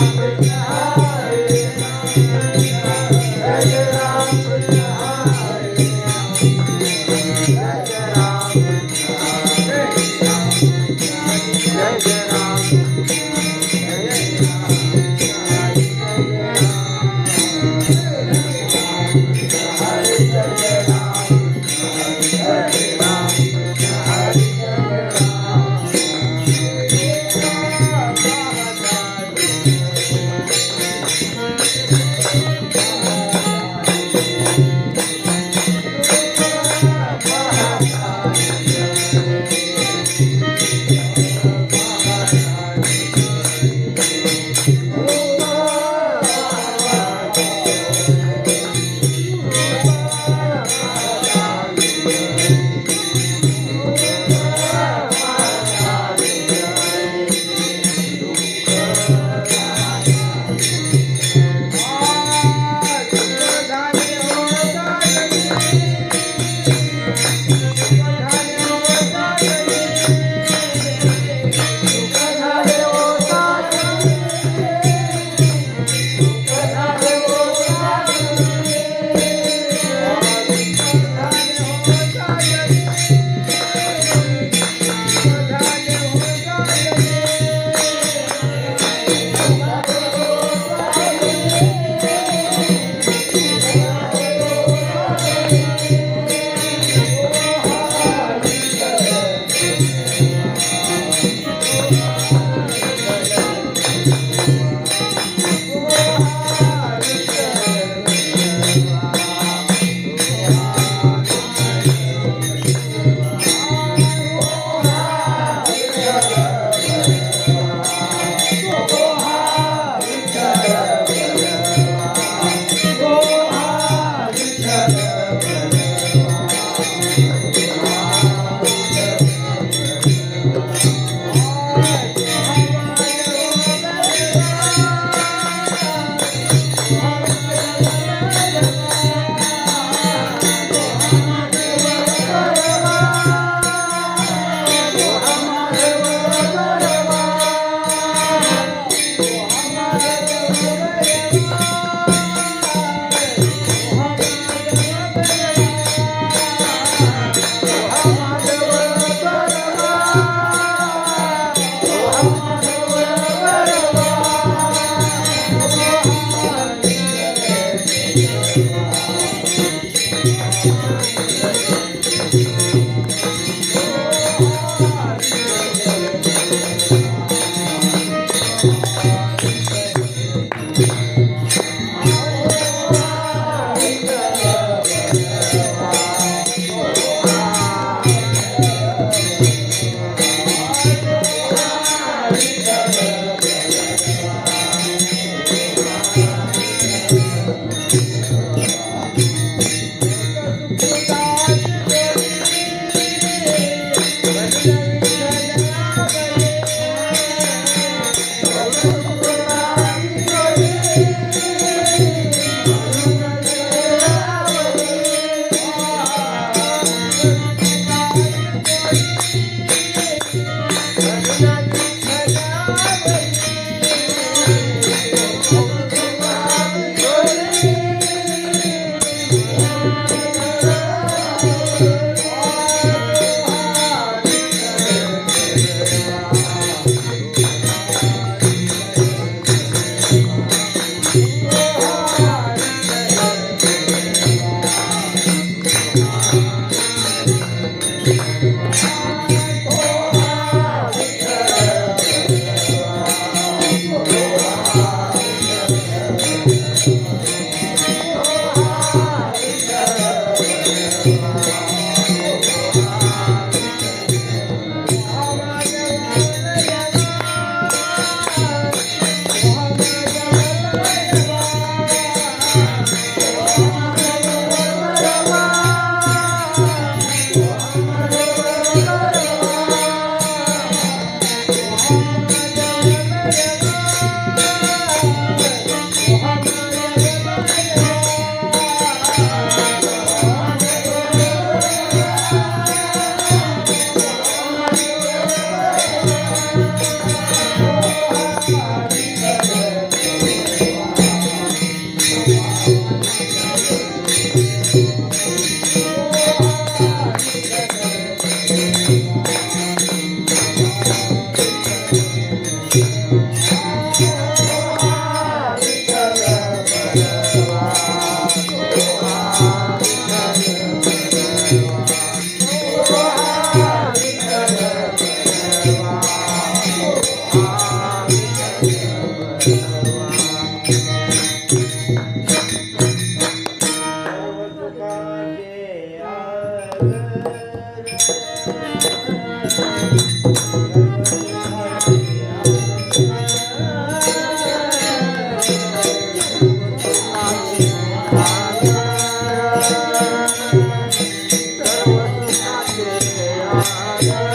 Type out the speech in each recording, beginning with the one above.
Thank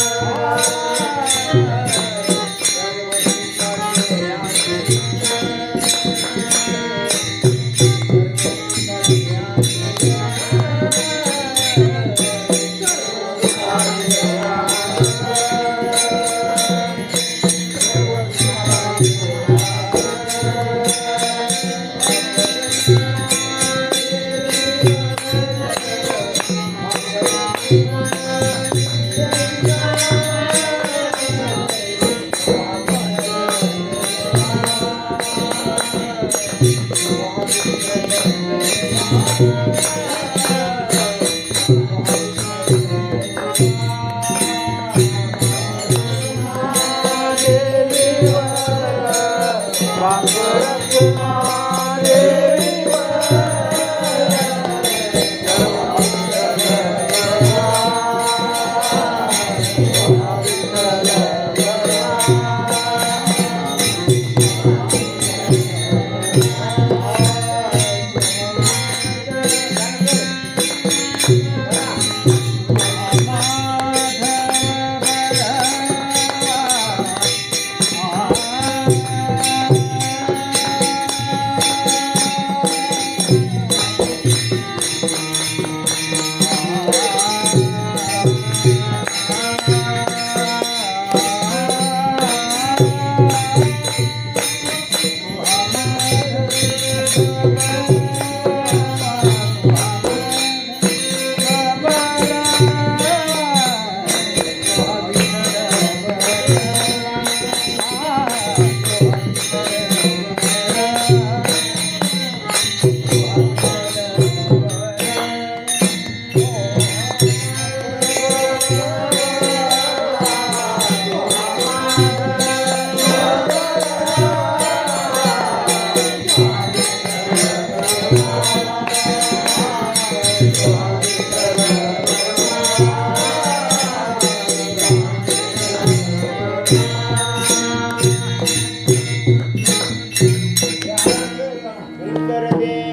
Yeah. ಸುಂದರ ದೇವ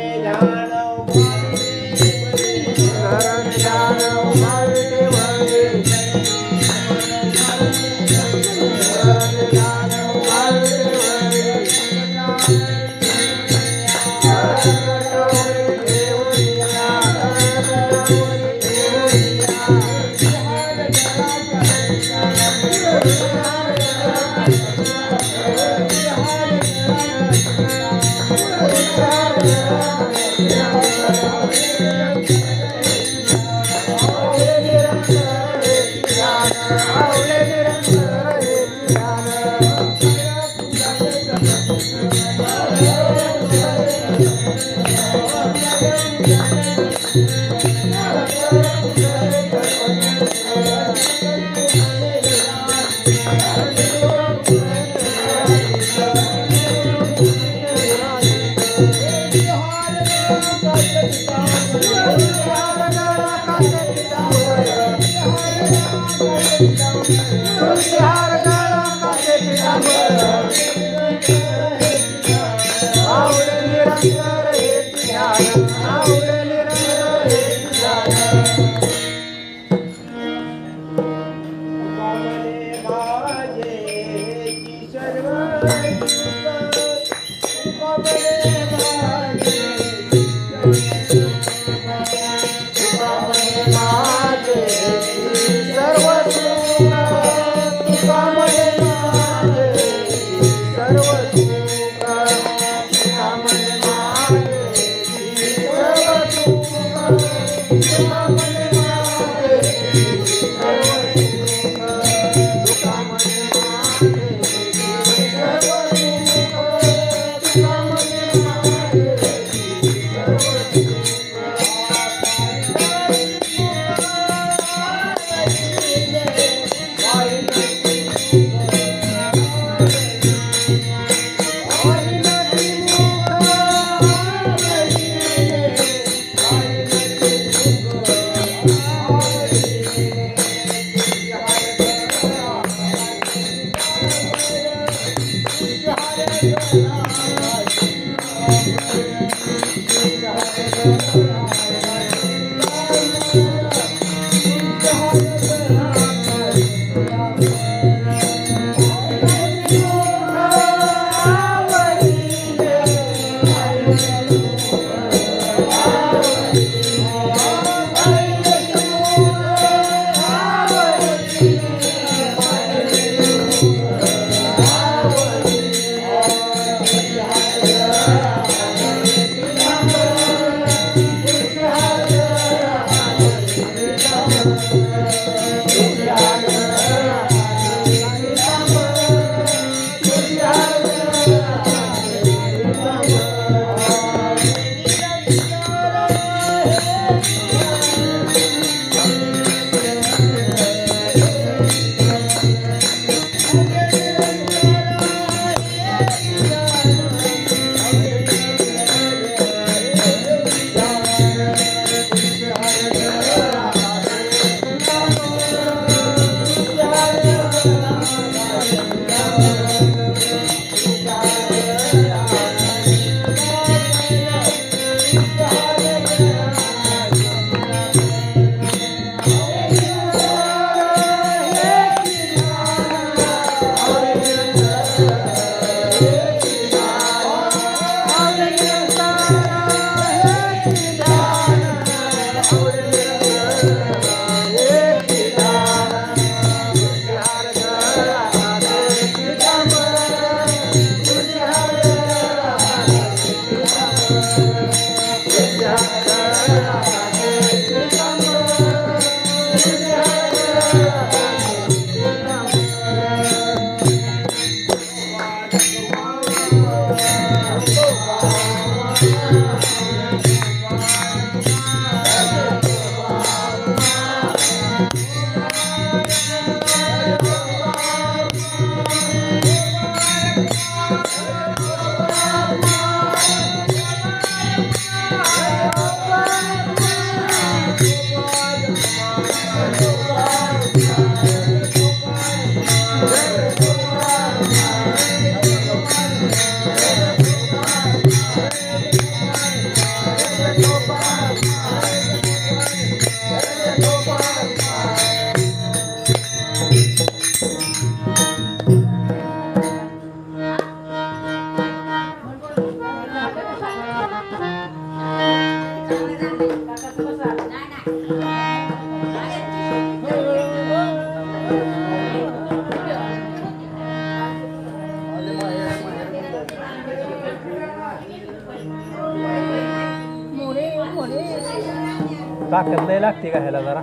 ताकद लय लागते का ह्याला जरा?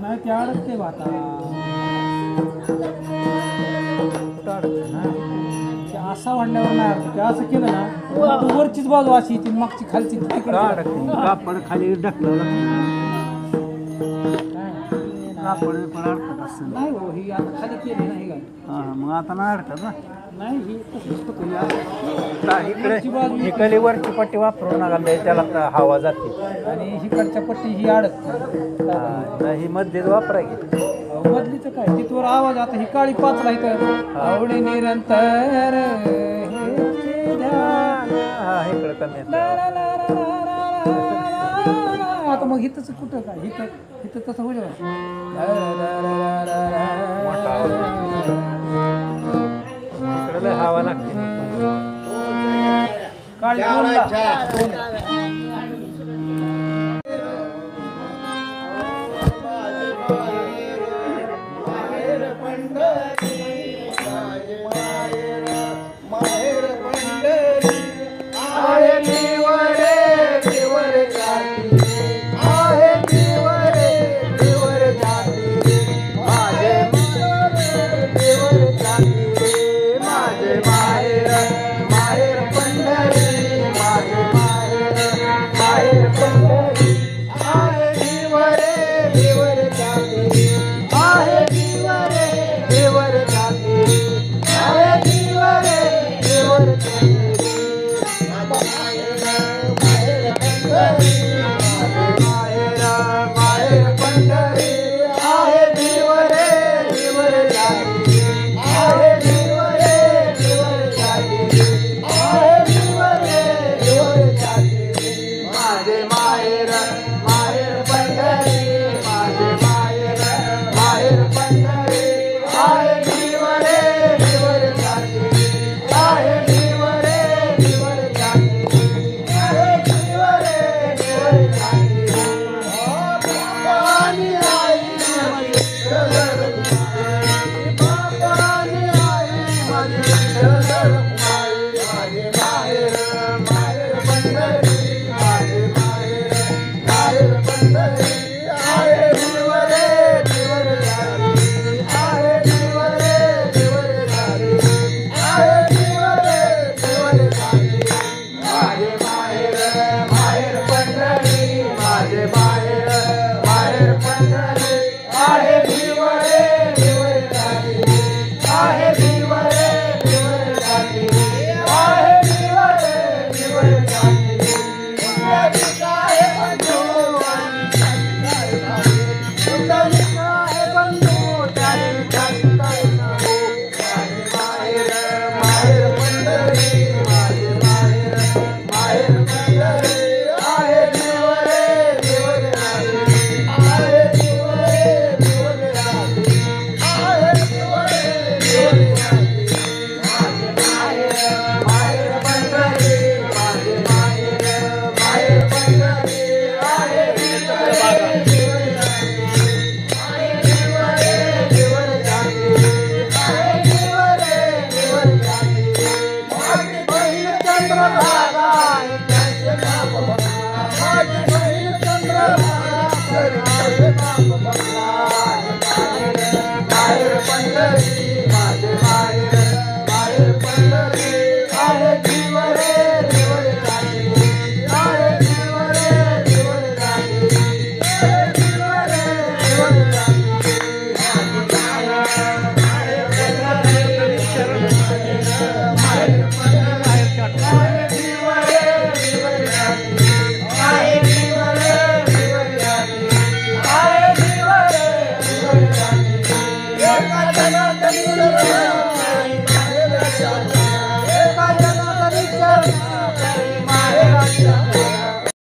नाही ते अडकते बा आता. अडकते ना? ते असं वाढल्यावर नाही अडकते. असं केलं ना वरचीच बाजू अशी येते मागची खालची का तिकडे अडकते कापड खाली ढकलं कापड पण अडकत नाही हो ही आता खाली केली नाही काय हा मग आता नाही अडकत ना. नाही ही तशीच फक्त असं. का इकडे इकडे वरची पट्टी वापरून नका लय त्याला तर हवा जाते. आणि हिकडच्या पट्टी ही अडकते. हा, नाही, ही मध्येच वापरायची मधलीच काय? तिथवर आवाज आता ही काळी पाचला इथं. आवडी निरंतर. आता मग हिथंच कुठं काय? हिथं हिथं तसं होऊ शकत हवा लागते. काळी I had